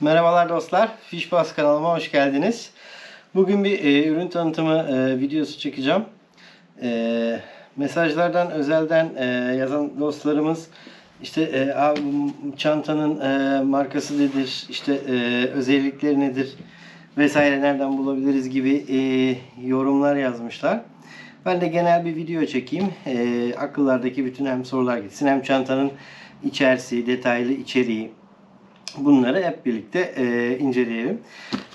Merhabalar dostlar. Fishbus kanalıma hoş geldiniz. Bugün bir e, ürün tanıtımı e, videosu çekeceğim. E, mesajlardan özelden e, yazan dostlarımız işte e, abi çantanın e, markası nedir, işte e, özellikleri nedir vesaire nereden bulabiliriz gibi e, yorumlar yazmışlar. Ben de genel bir video çekeyim. E, akıllardaki bütün hem sorular gitsin hem çantanın içerisi, detaylı içeriği, Bunları hep birlikte e, inceleyelim.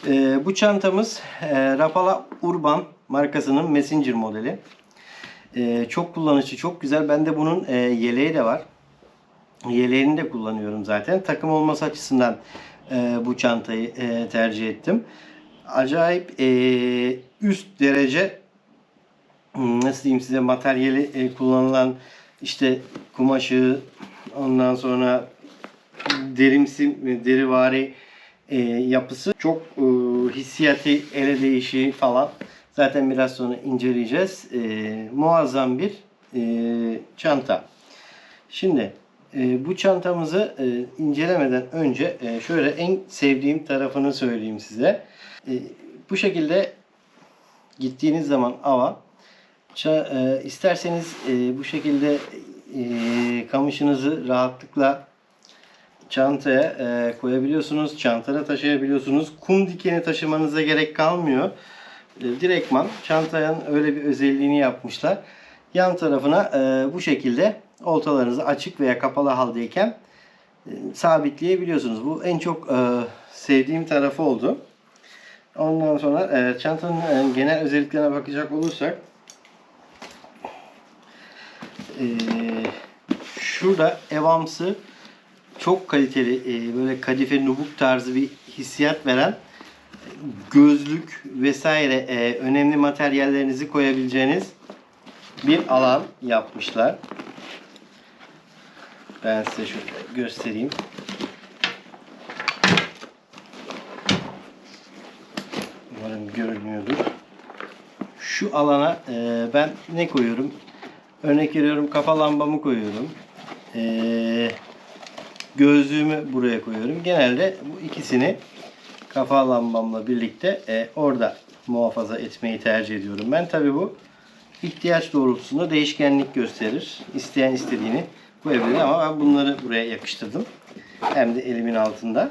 E, bu çantamız e, Rapala Urban markasının Messenger modeli. E, çok kullanışlı, çok güzel. Bende bunun e, yeleği de var. Yeleğini de kullanıyorum zaten. Takım olması açısından e, bu çantayı e, tercih ettim. Acayip e, üst derece hmm, nasıl diyeyim size materyali e, kullanılan işte kumaşı ondan sonra derimsi, derivari e, yapısı çok e, hissiyatı, ele değişi falan. Zaten biraz sonra inceleyeceğiz. E, muazzam bir e, çanta. Şimdi e, bu çantamızı e, incelemeden önce e, şöyle en sevdiğim tarafını söyleyeyim size. E, bu şekilde gittiğiniz zaman ava ça- e, isterseniz e, bu şekilde e, kamışınızı rahatlıkla çantaya e, koyabiliyorsunuz. Çantada taşıyabiliyorsunuz. Kum dikeni taşımanıza gerek kalmıyor. E, direktman çantanın öyle bir özelliğini yapmışlar. Yan tarafına e, bu şekilde oltalarınızı açık veya kapalı haldeyken e, sabitleyebiliyorsunuz. Bu en çok e, sevdiğim tarafı oldu. Ondan sonra e, çantanın e, genel özelliklerine bakacak olursak e, şurada evamsı çok kaliteli e, böyle kadife nubuk tarzı bir hissiyat veren gözlük vesaire e, önemli materyallerinizi koyabileceğiniz bir alan yapmışlar. Ben size şöyle göstereyim. Umarım görünüyordur. Şu alana e, ben ne koyuyorum? Örnek veriyorum kafa lambamı koyuyorum. Eee gözlüğümü buraya koyuyorum. Genelde bu ikisini kafa lambamla birlikte e, orada muhafaza etmeyi tercih ediyorum. Ben tabi bu ihtiyaç doğrultusunda değişkenlik gösterir. İsteyen istediğini koyabilir ama ben bunları buraya yakıştırdım. Hem de elimin altında.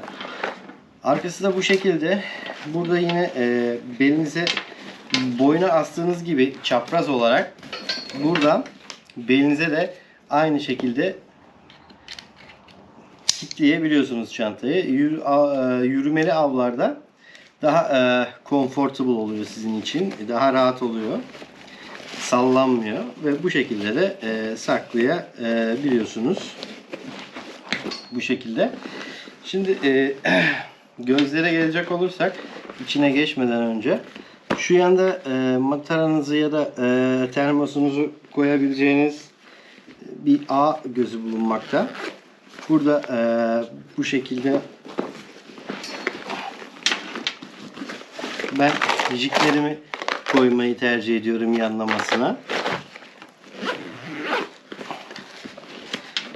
Arkası da bu şekilde. Burada yine e, belinize boyuna astığınız gibi çapraz olarak buradan belinize de aynı şekilde kilitleyebiliyorsunuz çantayı. Yürü, a, e, yürümeli avlarda daha e, comfortable oluyor sizin için. Daha rahat oluyor. Sallanmıyor ve bu şekilde de e, saklayabiliyorsunuz. Bu şekilde. Şimdi e, gözlere gelecek olursak içine geçmeden önce şu yanda e, mataranızı ya da e, termosunuzu koyabileceğiniz bir A gözü bulunmakta. Burada e, bu şekilde ben jiklerimi koymayı tercih ediyorum yanlamasına.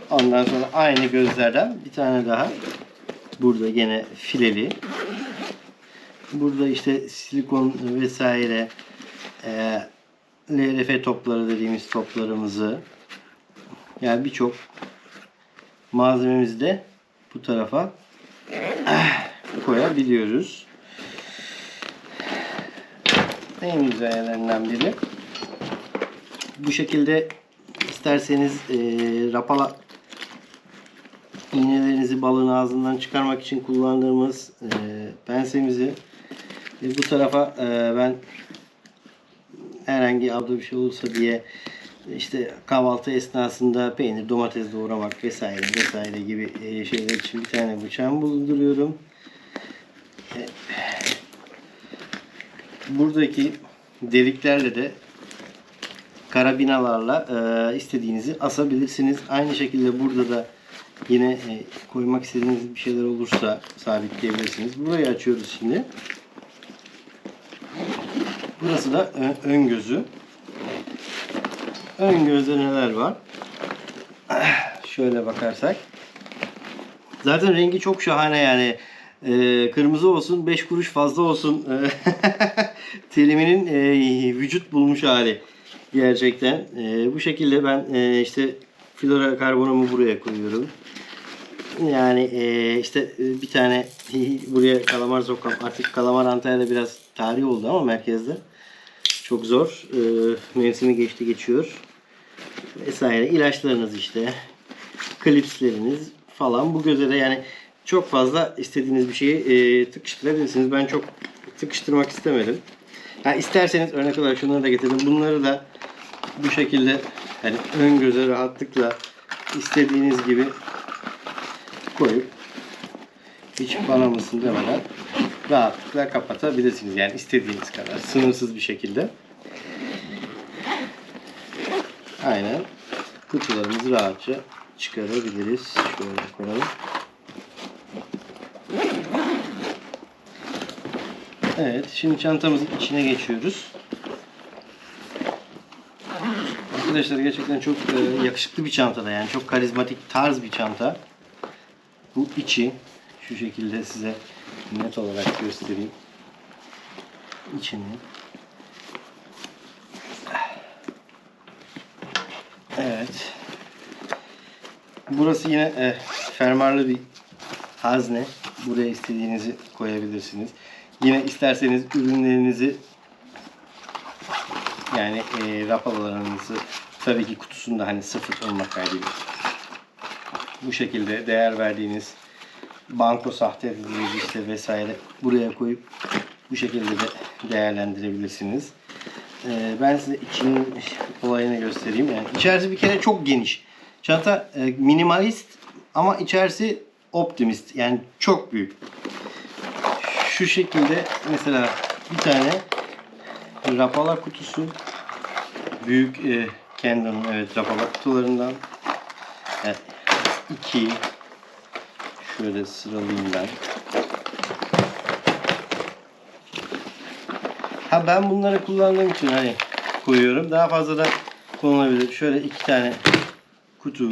Ondan sonra aynı gözlerden bir tane daha. Burada gene fileli. Burada işte silikon vesaire e, LRF topları dediğimiz toplarımızı yani birçok malzememizi de bu tarafa koyabiliyoruz. En güzellerinden biri. Bu şekilde isterseniz e, rapala iğnelerinizi balığın ağzından çıkarmak için kullandığımız e, pensemizi e, bu tarafa e, ben herhangi avda bir şey olursa diye işte kahvaltı esnasında peynir, domates doğramak vesaire vesaire gibi e, şeyler için bir tane bıçağım bulunduruyorum. E, Buradaki deliklerle de karabinalarla e, istediğinizi asabilirsiniz. Aynı şekilde burada da yine koymak istediğiniz bir şeyler olursa sabitleyebilirsiniz. Burayı açıyoruz şimdi. Burası da ön gözü. Ön gözde neler var? Şöyle bakarsak. Zaten rengi çok şahane yani. e, kırmızı olsun 5 kuruş fazla olsun e, teriminin e, vücut bulmuş hali gerçekten. E, bu şekilde ben e, işte flora karbonumu buraya koyuyorum. Yani e, işte e, bir tane buraya kalamar sokam. Artık kalamar Antalya'da biraz tarih oldu ama merkezde. Çok zor. E, mevsimi geçti geçiyor. Vesaire. ilaçlarınız işte. Klipsleriniz falan. Bu göze de yani çok fazla istediğiniz bir şeyi e, tıkıştırabilirsiniz. Ben çok tıkıştırmak istemedim. Ha, isterseniz örnek olarak şunları da getirdim. Bunları da bu şekilde hani ön göze rahatlıkla istediğiniz gibi koyup hiç bana demeden rahatlıkla kapatabilirsiniz. Yani istediğiniz kadar sınırsız bir şekilde. Aynen. Kutularımızı rahatça çıkarabiliriz. Şöyle koyalım. Evet, şimdi çantamızın içine geçiyoruz. Arkadaşlar gerçekten çok e, yakışıklı bir çanta da yani çok karizmatik tarz bir çanta. Bu içi şu şekilde size net olarak göstereyim. İçini. Evet. Burası yine e, fermuarlı bir hazne. Buraya istediğinizi koyabilirsiniz. Yine isterseniz ürünlerinizi yani e, rapalarınızı tabii ki kutusunda hani sıfır olmak kaydıyla bu şekilde değer verdiğiniz banko sahtelerinizi işte vesaire buraya koyup bu şekilde de değerlendirebilirsiniz. Ee, ben size içinin olayını göstereyim. Yani içerisi bir kere çok geniş. Çanta e, minimalist ama içerisi optimist. Yani çok büyük. Şu şekilde mesela bir tane rapala kutusu büyük e, Canon'un evet rapala kutularından evet, iki şöyle sıralayayım ben. Ha ben bunları kullandığım için hani koyuyorum. Daha fazla da konulabilir. Şöyle iki tane kutu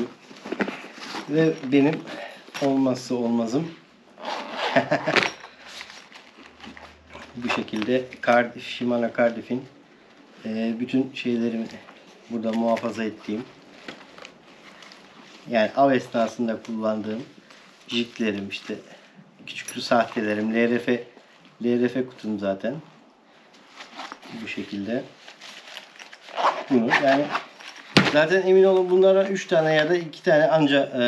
ve benim olmazsa olmazım bu şekilde Cardiff, Shimano Cardiff'in e, bütün şeylerimi burada muhafaza ettiğim yani av esnasında kullandığım jiglerim işte küçük sahtelerim LRF LRF kutum zaten bu şekilde bunu yani zaten emin olun bunlara 3 tane ya da 2 tane anca e,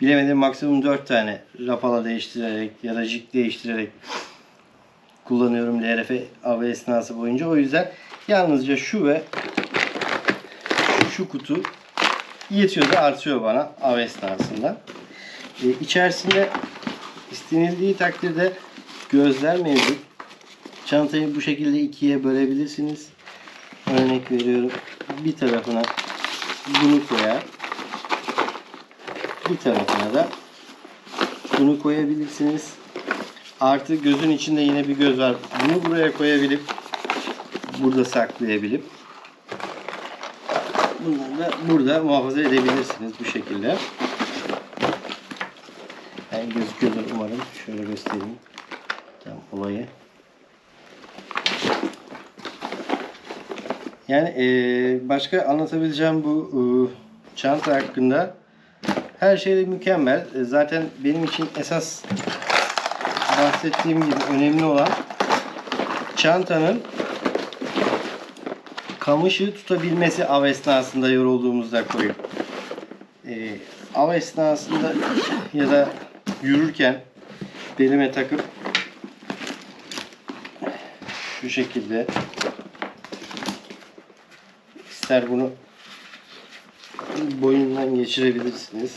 bilemedim maksimum 4 tane rapala değiştirerek ya da jig değiştirerek kullanıyorum LRF av esnası boyunca. O yüzden yalnızca şu ve şu kutu yetiyor da artıyor bana av esnasında. Ee, içerisinde istenildiği takdirde gözler mevcut. Çantayı bu şekilde ikiye bölebilirsiniz. Örnek veriyorum. Bir tarafına bunu koyar. Bir tarafına da bunu koyabilirsiniz. Artı gözün içinde yine bir göz var. Bunu buraya koyabilip burada saklayabilip bunları da burada muhafaza edebilirsiniz bu şekilde. Yani gözüküyordur umarım. Şöyle göstereyim. Tam olayı. Yani eee, başka anlatabileceğim bu eee, çanta hakkında her şey de mükemmel. E, Zaten benim için esas bahsettiğim gibi önemli olan çantanın kamışı tutabilmesi av esnasında yorulduğumuzda koyup e, av esnasında ya da yürürken belime takıp şu şekilde ister bunu boyundan geçirebilirsiniz.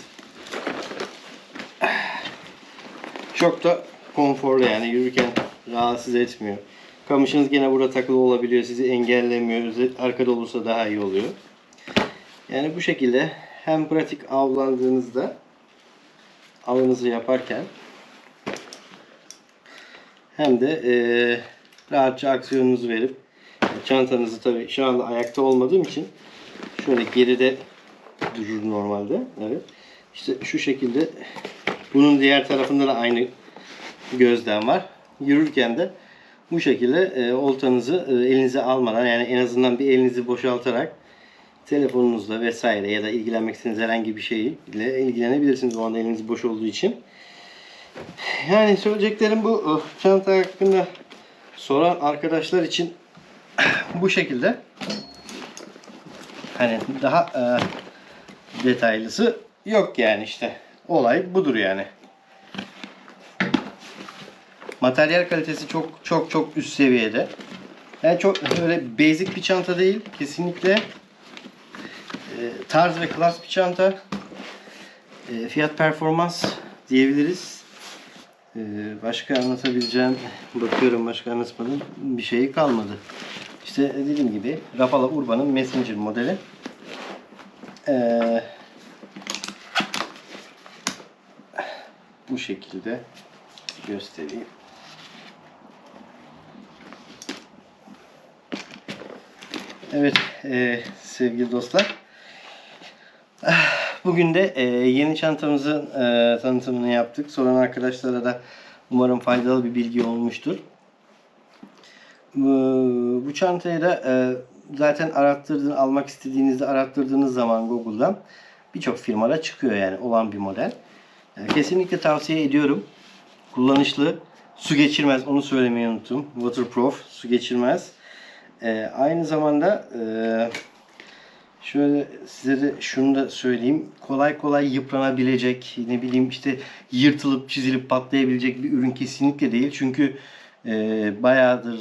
Çok da konforlu yani yürürken rahatsız etmiyor. Kamışınız gene burada takılı olabiliyor. Sizi engellemiyor. Arkada olursa daha iyi oluyor. Yani bu şekilde hem pratik avlandığınızda avınızı yaparken hem de eee rahatça aksiyonunuzu verip çantanızı tabii şu anda ayakta olmadığım için şöyle geride durur normalde. Evet. İşte şu şekilde bunun diğer tarafında da aynı gözden var. Yürürken de bu şekilde e, oltanızı e, elinize almadan yani en azından bir elinizi boşaltarak telefonunuzla vesaire ya da ilgilenmek istediğiniz herhangi bir şeyle ilgilenebilirsiniz o anda eliniz boş olduğu için. Yani söyleyeceklerim bu. Çanta hakkında soran arkadaşlar için bu şekilde. Hani daha e, detaylısı yok yani işte. Olay budur yani. Materyal kalitesi çok çok çok üst seviyede. Yani çok öyle basic bir çanta değil. Kesinlikle e, tarz ve klas bir çanta. E, fiyat performans diyebiliriz. E, başka anlatabileceğim bakıyorum başka anlatmadım bir şey kalmadı. İşte dediğim gibi Rapala Urban'ın Messenger modeli. Ee, bu şekilde göstereyim. Evet e, sevgili dostlar. Bugün de e, yeni çantamızın e, tanıtımını yaptık. Soran arkadaşlara da umarım faydalı bir bilgi olmuştur. Bu, bu çantayı da e, zaten arattırdığını almak istediğinizde arattırdığınız zaman Google'dan birçok firmada çıkıyor yani olan bir model. Kesinlikle tavsiye ediyorum. Kullanışlı, su geçirmez onu söylemeyi unuttum. Waterproof, su geçirmez. E, aynı zamanda e, şöyle size de şunu da söyleyeyim. Kolay kolay yıpranabilecek, ne bileyim işte yırtılıp çizilip patlayabilecek bir ürün kesinlikle değil. Çünkü e, bayağıdır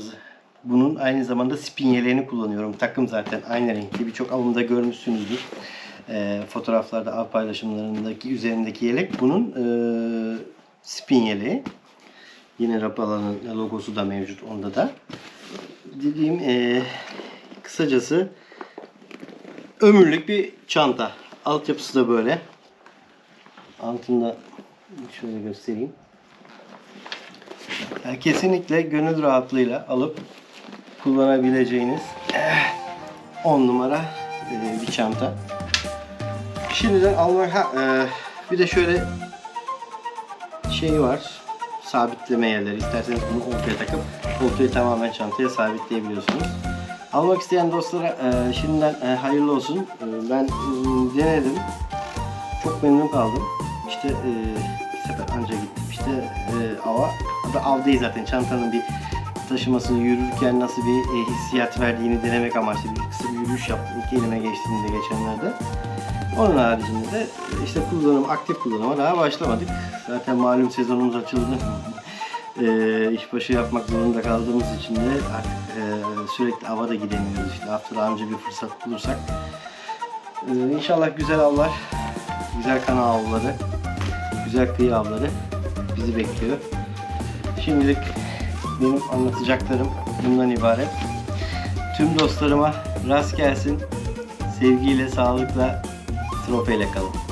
bunun aynı zamanda spin yeleğini kullanıyorum. Takım zaten aynı renkli. Birçok alımda görmüşsünüzdür. E, fotoğraflarda, av paylaşımlarındaki üzerindeki yelek bunun e, spin. Yine Rapala'nın logosu da mevcut onda da. Dediğim e, kısacası ömürlük bir çanta. Altyapısı da böyle. Altında şöyle göstereyim. Yani kesinlikle gönül rahatlığıyla alıp kullanabileceğiniz 10 numara e, bir çanta. Şimdiden almak ha, e, bir de şöyle şey var. Sabitleme yerleri. İsterseniz bunu ortaya takıp ortayı tamamen çantaya sabitleyebiliyorsunuz. Almak isteyen dostlara şimdiden hayırlı olsun. Ben mm, denedim. Çok memnun kaldım. İşte bir sefer anca gittim. İşte e, ava. Adı av değil zaten. Çantanın bir taşıması yürürken nasıl bir e, hissiyat verdiğini denemek amaçlı bir kısa bir yürüyüş yaptım. İlk elime geçtiğinde geçenlerde. Onun haricinde de e, işte kullanım, aktif kullanıma daha başlamadık. Zaten malum sezonumuz açıldı. e, işbaşı yapmak zorunda kaldığımız için de artık e, sürekli ava da gidemiyoruz. İşte haftada anca bir fırsat bulursak. E, inşallah güzel avlar, güzel kana avları, güzel kıyı avları bizi bekliyor. Şimdilik benim anlatacaklarım bundan ibaret. Tüm dostlarıma rast gelsin. Sevgiyle, sağlıkla, tropeyle kalın.